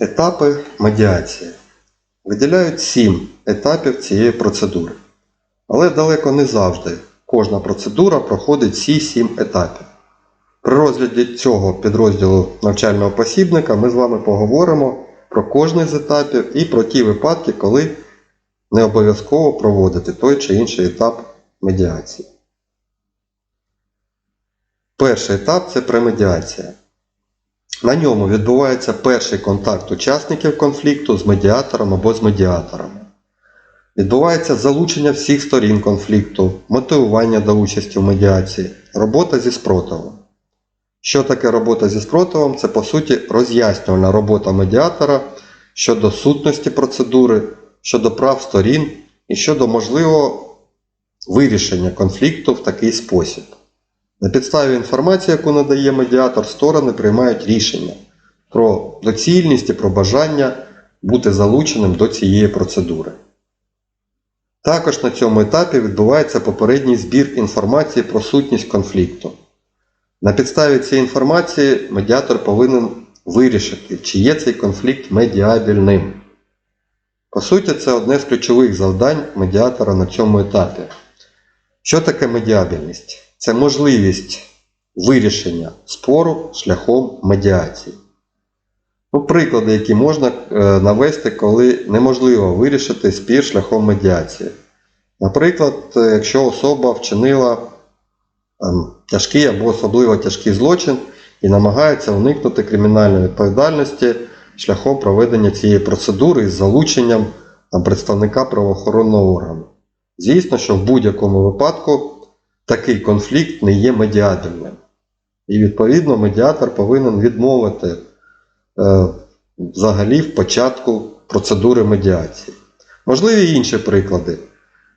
Етапи медіації. Виділяють сім етапів цієї процедури. Але далеко не завжди кожна процедура проходить всі сім етапів. При розгляді цього підрозділу навчального посібника ми з вами поговоримо про кожний з етапів і про ті випадки, коли не обов'язково проводити той чи інший етап медіації. Перший етап це премедіація. На ньому відбувається перший контакт учасників конфлікту з медіатором або з медіаторами. Відбувається залучення всіх сторін конфлікту, мотивування до участі в медіації, робота зі спротивом. Що таке робота зі спротивом? Це по суті роз'яснювальна робота медіатора щодо сутності процедури, щодо прав сторін і щодо можливого вирішення конфлікту в такий спосіб. На підставі інформації, яку надає медіатор, сторони приймають рішення про доцільність і про бажання бути залученим до цієї процедури. Також на цьому етапі відбувається попередній збір інформації про сутність конфлікту. На підставі цієї інформації медіатор повинен вирішити, чи є цей конфлікт медіабельним. По суті, це одне з ключових завдань медіатора на цьому етапі. Що таке медіабельність? Це можливість вирішення спору шляхом медіації. Ну, приклади, які можна е, навести, коли неможливо вирішити спір шляхом медіації. Наприклад, е, якщо особа вчинила ем, тяжкий або особливо тяжкий злочин і намагається уникнути кримінальної відповідальності шляхом проведення цієї процедури із залученням там, представника правоохоронного органу. Звісно, що в будь-якому випадку такий конфлікт не є медіабельним. І відповідно медіатор повинен відмовити е, взагалі в початку процедури медіації. Можливі інші приклади.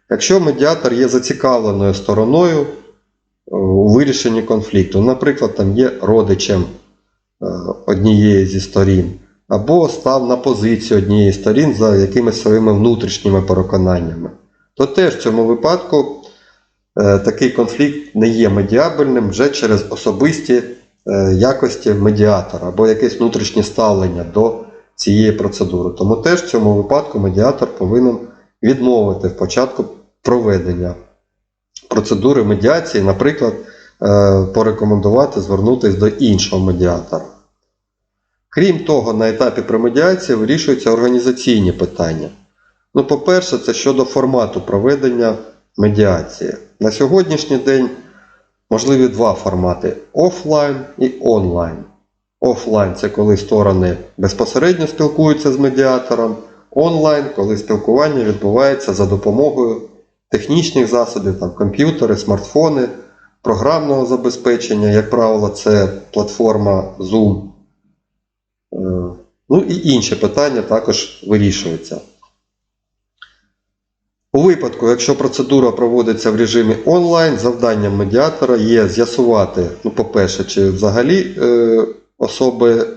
Якщо медіатор є зацікавленою стороною е, у вирішенні конфлікту, наприклад, там є родичем е, однієї зі сторін, або став на позицію однієї сторін за якимись своїми внутрішніми переконаннями, то теж в цьому випадку такий конфлікт не є медіабельним вже через особисті е, якості медіатора або якесь внутрішнє ставлення до цієї процедури. Тому теж в цьому випадку медіатор повинен відмовити в початку проведення процедури медіації, наприклад, е, порекомендувати звернутися до іншого медіатора. Крім того, на етапі премедіації вирішуються організаційні питання. Ну, по-перше, це щодо формату проведення медіації. На сьогоднішній день можливі два формати офлайн і онлайн. Офлайн це коли сторони безпосередньо спілкуються з медіатором, онлайн, коли спілкування відбувається за допомогою технічних засобів, там, комп'ютери, смартфони, програмного забезпечення, як правило, це платформа Zoom. Е, Ну і інші питання також вирішуються. У випадку, якщо процедура проводиться в режимі онлайн, завданням медіатора є з'ясувати, ну, по-перше, чи взагалі е, особи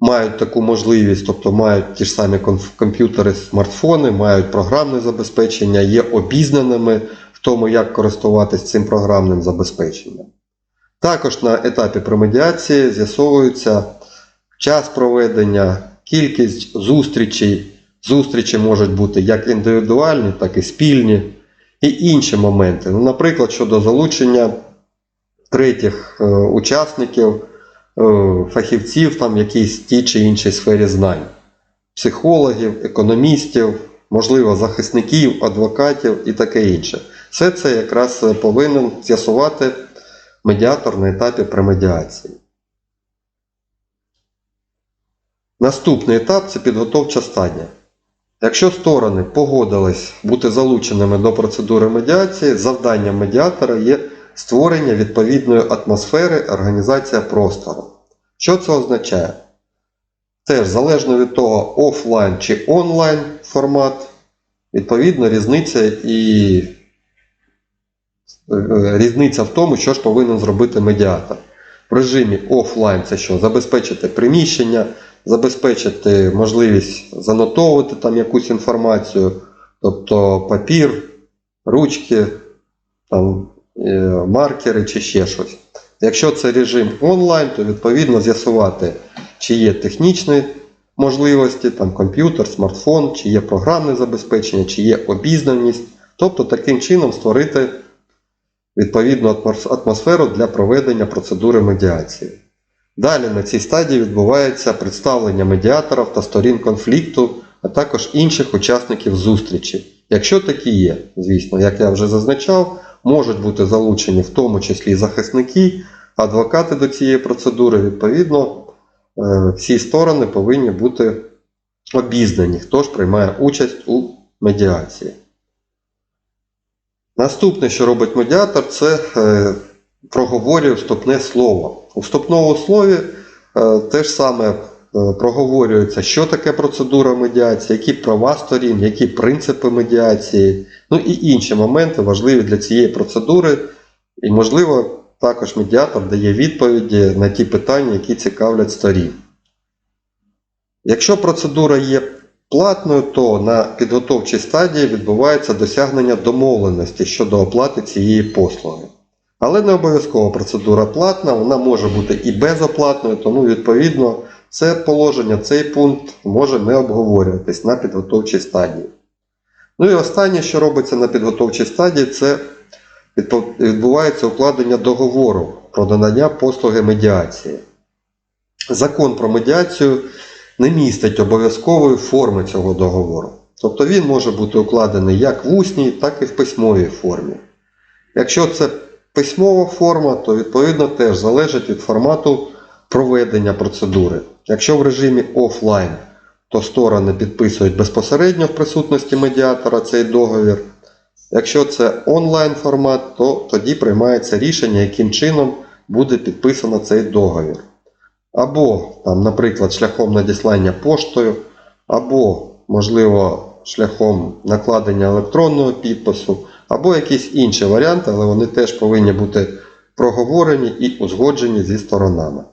мають таку можливість, тобто мають ті ж самі комп'ютери, смартфони, мають програмне забезпечення, є обізнаними в тому, як користуватись цим програмним забезпеченням. Також на етапі премедіації з'ясовується час проведення, кількість зустрічей. Зустрічі можуть бути як індивідуальні, так і спільні, і інші моменти. Ну, наприклад, щодо залучення третіх е, учасників, е, фахівців там якійсь тій чи іншій сфері знань, психологів, економістів, можливо, захисників, адвокатів і таке інше. Все це якраз е, повинен з'ясувати медіатор на етапі премедіації. Наступний етап це підготовча стадія. Якщо сторони погодились бути залученими до процедури медіації, завданням медіатора є створення відповідної атмосфери, організація простору. Що це означає? Теж залежно від того, офлайн чи онлайн формат, відповідно, різниця і е, різниця в тому, що ж повинен зробити медіатор. В режимі офлайн це що? Забезпечити приміщення, забезпечити можливість занотовувати там якусь інформацію, тобто папір, ручки, там, е, маркери чи ще щось. Якщо це режим онлайн, то відповідно з'ясувати, чи є технічний можливості, там комп'ютер, смартфон, чи є програмне забезпечення, чи є обізнаність. Тобто таким чином створити відповідну атмосферу для проведення процедури медіації. Далі на цій стадії відбувається представлення медіаторів та сторін конфлікту, а також інших учасників зустрічі. Якщо такі є, звісно, як я вже зазначав, можуть бути залучені в тому числі захисники, адвокати до цієї процедури. Відповідно, е, всі сторони повинні бути обізнані, хто ж приймає участь у медіації. Наступне, що робить медіатор, це е, проговорює вступне слово. У вступному слові е, те ж саме е, проговорюється, що таке процедура медіації, які права сторін, які принципи медіації, ну і інші моменти важливі для цієї процедури. І, можливо, також медіатор дає відповіді на ті питання, які цікавлять сторін. Якщо процедура є платною, то на підготовчій стадії відбувається досягнення домовленості щодо оплати цієї послуги. Але не обов'язково процедура платна, вона може бути і безоплатною, тому відповідно це положення, цей пункт може не обговорюватись на підготовчій стадії. Ну і останнє, що робиться на підготовчій стадії, це відбувається укладення договору про надання послуги медіації. Закон про медіацію не містить обов'язкової форми цього договору. Тобто він може бути укладений як в усній, так і в письмовій формі. Якщо це письмова форма, то відповідно теж залежить від формату проведення процедури. Якщо в режимі офлайн, то сторони підписують безпосередньо в присутності медіатора цей договір. Якщо це онлайн формат, то тоді приймається рішення, яким чином буде підписано цей договір. Або, там, наприклад, шляхом надіслання поштою, або, можливо, шляхом накладення електронного підпису, або якісь інші варіанти, але вони теж повинні бути проговорені і узгоджені зі сторонами.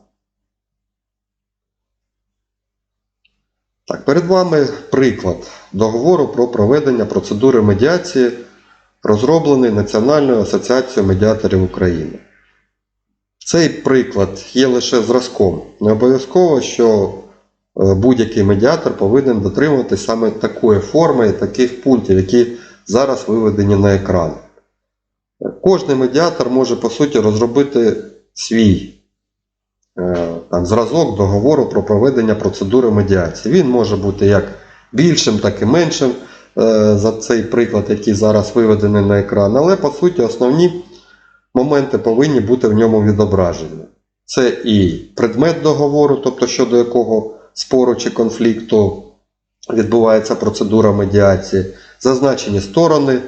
Так, перед вами приклад договору про проведення процедури медіації, розроблений Національною асоціацією медіаторів України. Цей приклад є лише зразком. Не обов'язково, що е, будь-який медіатор повинен дотримуватися саме такої форми і таких пунктів, які зараз виведені на екран. Кожний медіатор може, по суті, розробити свій е, там, зразок договору про проведення процедури медіації. Він може бути як більшим, так і меншим е, за цей приклад, який зараз виведений на екран. Але по суті основні моменти повинні бути в ньому відображені. Це і предмет договору, тобто щодо якого спору чи конфлікту відбувається процедура медіації, зазначені сторони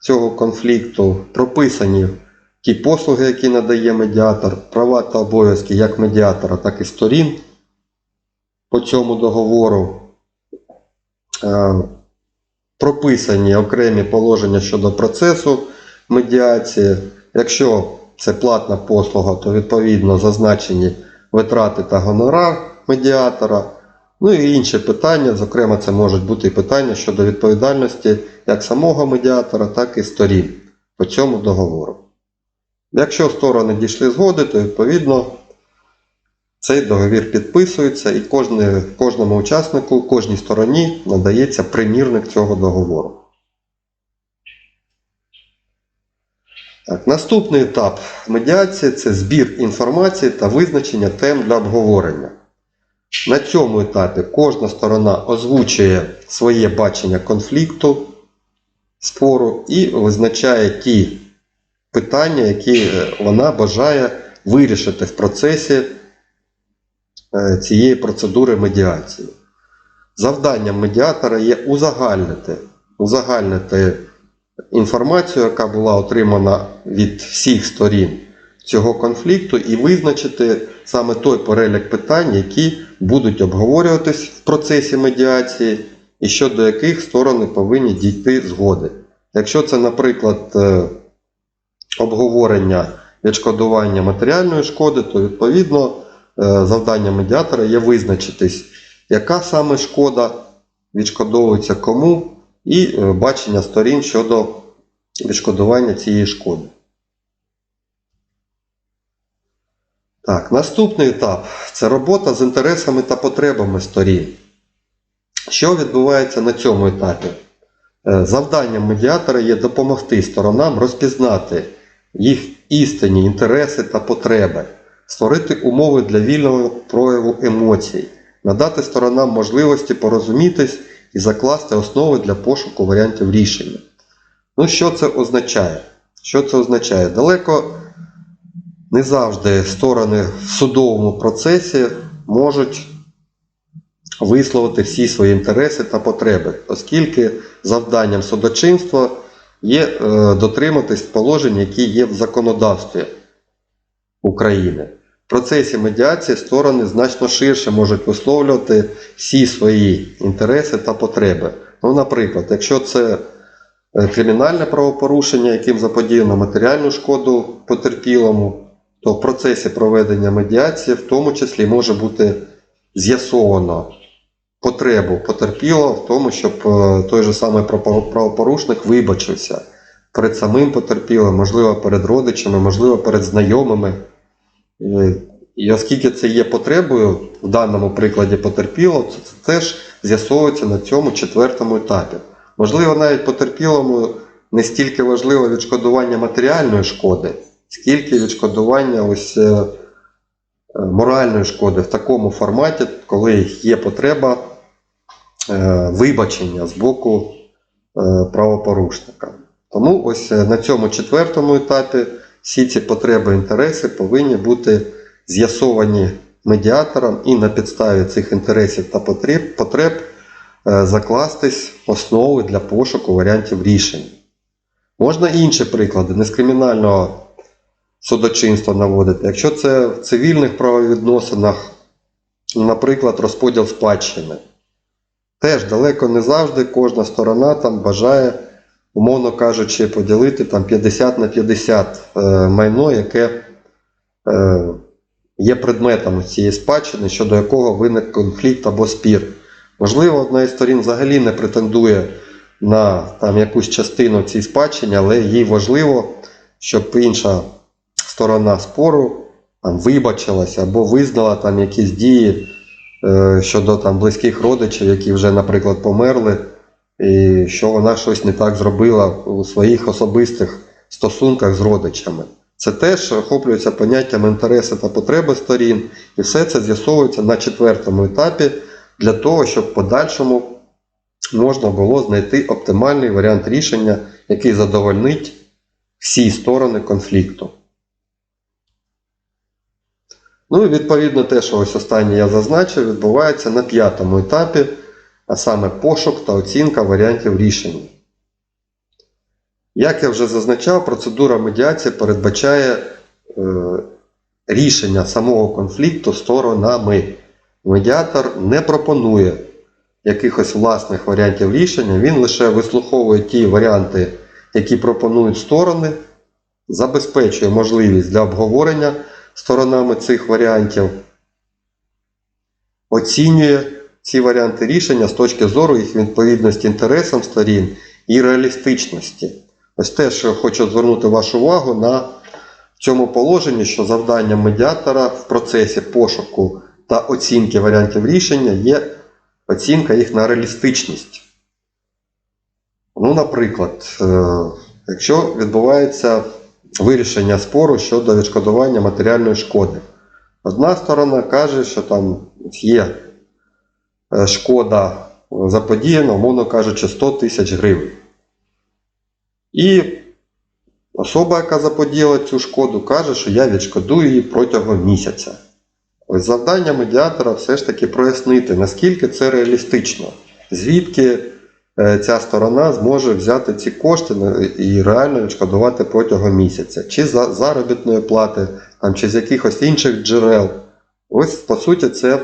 цього конфлікту, прописані ті послуги, які надає медіатор, права та обов'язки як медіатора, так і сторін по цьому договору. Е, Прописані окремі положення щодо процесу медіації. Якщо це платна послуга, то відповідно зазначені витрати та гонорар медіатора. Ну і інші питання, зокрема, це можуть бути і питання щодо відповідальності як самого медіатора, так і сторін по цьому договору. Якщо сторони дійшли згоди, то відповідно цей договір підписується і кожному учаснику, кожній стороні надається примірник цього договору. Так, наступний етап медіації це збір інформації та визначення тем для обговорення. На цьому етапі кожна сторона озвучує своє бачення конфлікту, спору і визначає ті питання, які е, вона бажає вирішити в процесі е, цієї процедури медіації. Завданням медіатора є узагальнити, узагальнити інформацію, яка була отримана від всіх сторін цього конфлікту, і визначити саме той перелік питань, які будуть обговорюватись в процесі медіації, і щодо яких сторони повинні дійти згоди. Якщо це, наприклад, е, обговорення відшкодування матеріальної шкоди, то відповідно е, завдання медіатора є визначитись, яка саме шкода відшкодовується кому, і е, бачення сторін щодо відшкодування цієї шкоди. Так, наступний етап це робота з інтересами та потребами сторін. Що відбувається на цьому етапі? Е, Завданням медіатора є допомогти сторонам розпізнати їх істинні інтереси та потреби, створити умови для вільного прояву емоцій, надати сторонам можливості порозумітись і закласти основи для пошуку варіантів рішення. Ну, що це означає? Що це означає? Далеко не завжди сторони в судовому процесі можуть висловити всі свої інтереси та потреби, оскільки завданням судочинства є е, дотриматись положень, які є в законодавстві України. В процесі медіації сторони значно ширше можуть висловлювати всі свої інтереси та потреби. Ну, наприклад, якщо це е, кримінальне правопорушення, яким заподіяно матеріальну шкоду потерпілому, то в процесі проведення медіації в тому числі може бути з'ясовано потребу потерпілого в тому, щоб е, той же самий правопорушник вибачився перед самим потерпілим, можливо, перед родичами, можливо, перед знайомими. Е, І оскільки це є потребою в даному прикладі потерпілого, то це теж з'ясовується на цьому четвертому етапі. Можливо, навіть потерпілому не стільки важливо відшкодування матеріальної шкоди, скільки відшкодування ось е, е, моральної шкоди в такому форматі, коли є потреба е, вибачення з боку правопорушника. Тому ось на цьому четвертому етапі всі ці потреби інтереси повинні бути з'ясовані медіатором і на підставі цих інтересів та потреб, потреб закластись основи для пошуку варіантів рішень. Можна інші приклади, не з кримінального судочинства наводити. Якщо це в цивільних правовідносинах, наприклад, розподіл спадщини. Теж далеко не завжди кожна сторона там бажає, умовно кажучи, поділити там 50 на 50 е, майно, яке е, є предметом цієї спадщини, щодо якого виник конфлікт або спір. Можливо, одна із сторін взагалі не претендує на там, якусь частину цієї спадщини, але їй важливо, щоб інша сторона спору там, вибачилася або визнала там якісь дії е, щодо там, близьких родичів, які вже, наприклад, померли, і що вона щось не так зробила у своїх особистих стосунках з родичами. Це теж охоплюється поняттям інтереси та потреби сторін, і все це з'ясовується на четвертому етапі для того, щоб в подальшому можна було знайти оптимальний варіант рішення, який задовольнить всі сторони конфлікту. Ну і відповідно те, що ось останнє я зазначив, відбувається на п'ятому етапі, а саме пошук та оцінка варіантів рішення. Як я вже зазначав, процедура медіації передбачає е, рішення самого конфлікту сторонами. Медіатор не пропонує якихось власних варіантів рішення, він лише вислуховує ті варіанти, які пропонують сторони, забезпечує можливість для обговорення сторонами цих варіантів, оцінює ці варіанти рішення з точки зору їх відповідності інтересам сторін і реалістичності. Ось те, що хочу звернути вашу увагу на цьому положенні, що завданням медіатора в процесі пошуку та оцінки варіантів рішення є оцінка їх на реалістичність. Ну, наприклад, е, якщо відбувається вирішення спору щодо відшкодування матеріальної шкоди, одна сторона каже, що там є е, шкода заподіяна, умовно кажучи, 100 тисяч гривень. І особа, яка заподіяла цю шкоду, каже, що я відшкодую її протягом місяця. Ось завдання медіатора все ж таки прояснити, наскільки це реалістично, звідки ця сторона зможе взяти ці кошти і реально відшкодувати протягом місяця, чи за заробітної плати, там, чи з якихось інших джерел. Ось, по суті, це,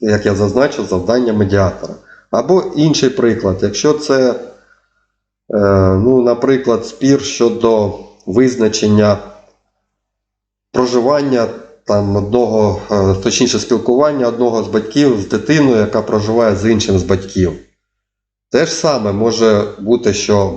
як я зазначив, завдання медіатора. Або інший приклад, якщо це, е, ну, наприклад, спір щодо визначення проживання там одного, е, точніше спілкування одного з батьків з дитиною, яка проживає з іншим з батьків. Те ж саме може бути, що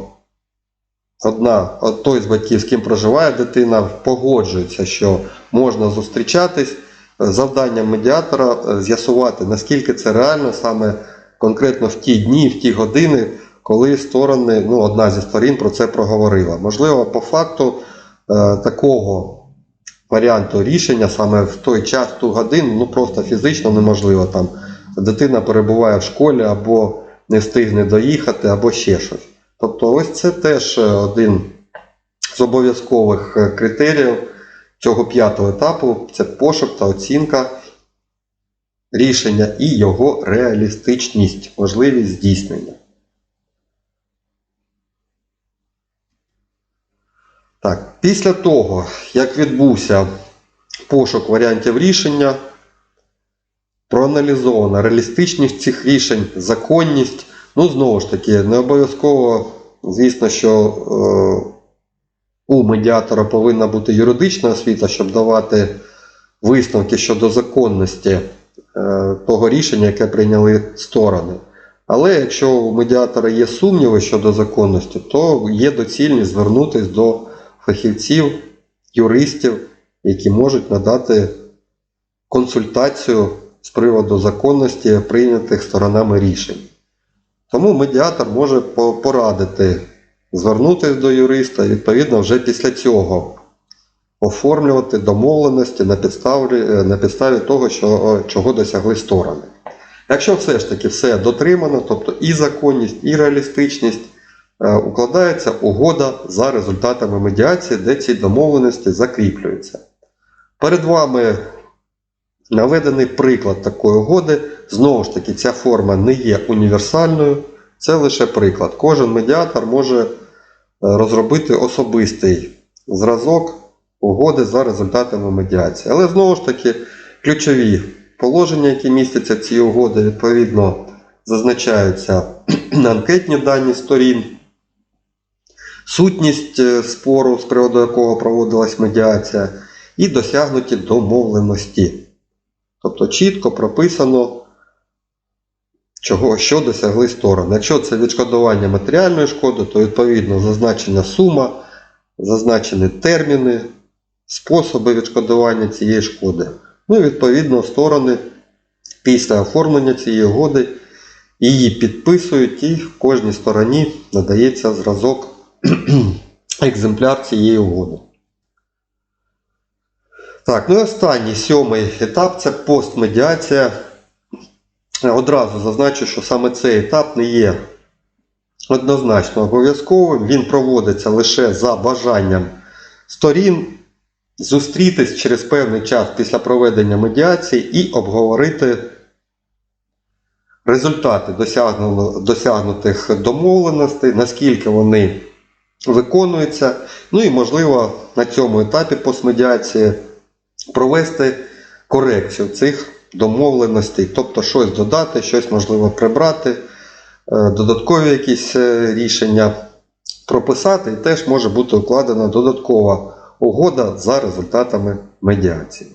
одна, той з батьків, з ким проживає дитина, погоджується, що можна зустрічатись. Завданням медіатора е, з'ясувати, наскільки це реально саме конкретно в ті дні, в ті години, коли сторони, ну, одна зі сторін про це проговорила. Можливо, по факту е, такого варіанту рішення саме в той час, ту годину, ну просто фізично неможливо. Там дитина перебуває в школі або не встигне доїхати, або ще щось. Тобто, ось це теж е, один з обов'язкових е, критеріїв цього п'ятого етапу це пошук та оцінка рішення і його реалістичність, можливість здійснення. Так, після того, як відбувся пошук варіантів рішення, проаналізована реалістичність цих рішень, законність. Ну, знову ж таки, не обов'язково, звісно, що е, у медіатора повинна бути юридична освіта, щоб давати висновки щодо законності е, того рішення, яке прийняли сторони. Але якщо у медіатора є сумніви щодо законності, то є доцільність звернутися до фахівців, юристів, які можуть надати консультацію з приводу законності прийнятих сторонами рішень. Тому медіатор може порадити звернутися до юриста відповідно вже після цього оформлювати домовленості на підставі, е, на підставі того, що, чого досягли сторони. Якщо все ж таки все дотримано, тобто і законність, і реалістичність, е, укладається угода за результатами медіації, де ці домовленості закріплюються. Перед вами наведений приклад такої угоди. Знову ж таки, ця форма не є універсальною, це лише приклад. Кожен медіатор може е, розробити особистий зразок угоди за результатами медіації. Але знову ж таки, ключові положення, які містяться в цій угоді, відповідно зазначаються на анкетні дані сторін, сутність е, спору, з приводу якого проводилась медіація, і досягнуті домовленості. Тобто чітко прописано, чого, що досягли сторони. Якщо це відшкодування матеріальної шкоди, то відповідно зазначена сума, зазначені терміни, способи відшкодування цієї шкоди. Ну і відповідно сторони після оформлення цієї угоди її підписують і в кожній стороні надається зразок екземпляр цієї угоди. Так, ну і останній сьомий етап це постмедіація. Одразу зазначу, що саме цей етап не є однозначно обов'язковим. Він проводиться лише за бажанням сторін зустрітись через певний час після проведення медіації і обговорити результати досягнутих домовленостей, наскільки вони виконуються. Ну і можливо на цьому етапі постмедіації провести корекцію цих домовленостей, тобто щось додати, щось можливо прибрати, е, додаткові якісь е, рішення прописати, і теж може бути укладена додаткова угода за результатами медіації.